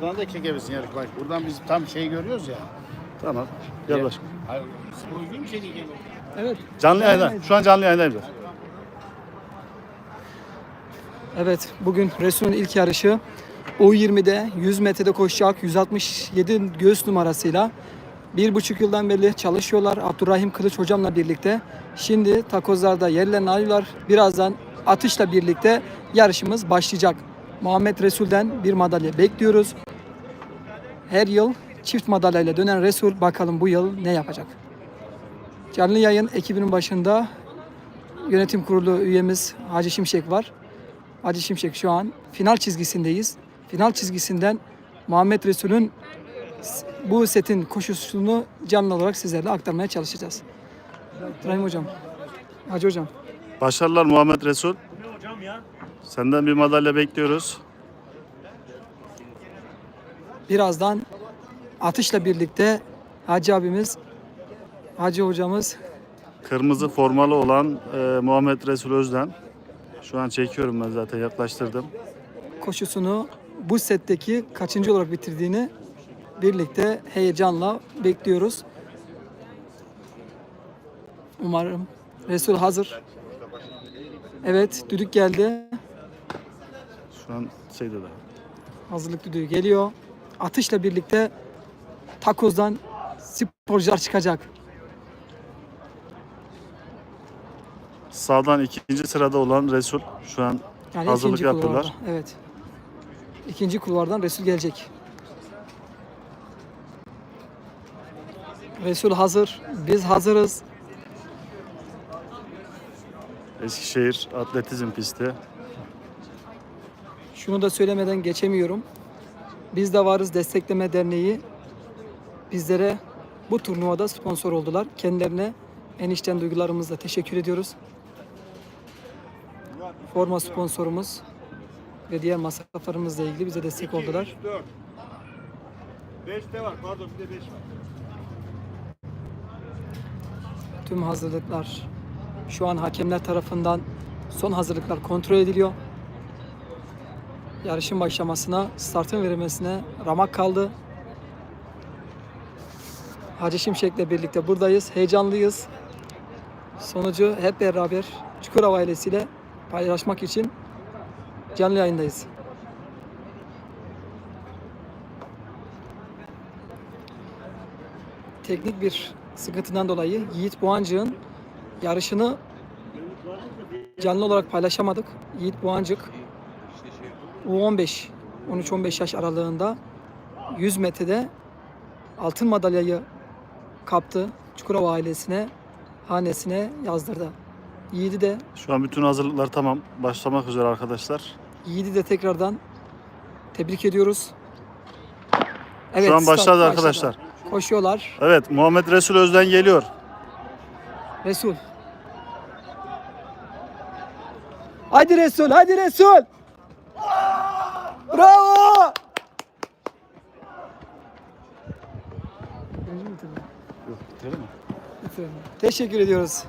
Buradan da çekebilirsin yarış bak. Buradan biz tam şey görüyoruz ya. Tamam. Gel başkan. Hayır. Uygun mu şey değil Evet. Canlı yayında. Şu an canlı yayındayız. Evet, bugün Resul'ün ilk yarışı U20'de 100 metrede koşacak 167 göğüs numarasıyla bir buçuk yıldan beri çalışıyorlar Abdurrahim Kılıç hocamla birlikte. Şimdi takozlarda yerlerini alıyorlar. Birazdan atışla birlikte yarışımız başlayacak. Muhammed Resul'den bir madalya bekliyoruz. Her yıl çift madalyayla dönen Resul bakalım bu yıl ne yapacak? Canlı yayın ekibinin başında yönetim kurulu üyemiz Hacı Şimşek var. Hacı Şimşek şu an final çizgisindeyiz. Final çizgisinden Muhammed Resul'ün bu setin koşusunu canlı olarak sizlerle aktarmaya çalışacağız. İbrahim Hocam, Hacı Hocam. Başarılar Muhammed Resul. Senden bir madalya bekliyoruz. Birazdan atışla birlikte Hacı abimiz, Hacı hocamız Kırmızı formalı olan e, Muhammed Resul Özden. Şu an çekiyorum ben zaten yaklaştırdım. koşusunu bu setteki kaçıncı olarak bitirdiğini birlikte heyecanla bekliyoruz. Umarım Resul hazır. Evet, düdük geldi. Şu an şeyde de. Hazırlık düdüğü geliyor. Atışla birlikte takozdan sporcular çıkacak. Sağdan ikinci sırada olan Resul şu an Yani Hazırlık ikinci kulvarda. Evet. İkinci kulvardan Resul gelecek. Resul hazır. Biz hazırız. Eskişehir Atletizm pisti. Şunu da söylemeden geçemiyorum. Biz de varız Destekleme Derneği. Bizlere bu turnuvada sponsor oldular. Kendilerine en içten duygularımızla teşekkür ediyoruz. Forma sponsorumuz ve diğer masraflarımızla ilgili bize destek oldular. 5 de var pardon bir de 5 var. Tüm hazırlıklar şu an hakemler tarafından son hazırlıklar kontrol ediliyor. Yarışın başlamasına, startın verilmesine ramak kaldı. Hacı Şimşek'le birlikte buradayız. Heyecanlıyız. Sonucu hep beraber Çukurova ailesiyle paylaşmak için canlı yayındayız. Teknik bir sıkıntıdan dolayı Yiğit Boğancık'ın yarışını canlı olarak paylaşamadık. Yiğit Boğancık U15 13-15 yaş aralığında 100 metrede altın madalyayı kaptı. Çukurova ailesine, hanesine yazdırdı. Yiğit'i de Şu an bütün hazırlıklar tamam. Başlamak üzere arkadaşlar. Yiğit'i de tekrardan tebrik ediyoruz. Şu an start başladı arkadaşlar. Koşuyorlar. Evet Muhammed Resul Özden geliyor. Resul. Hadi Resul, hadi Resul. Bravo. Yok bitirelim mi? Teşekkür ediyoruz.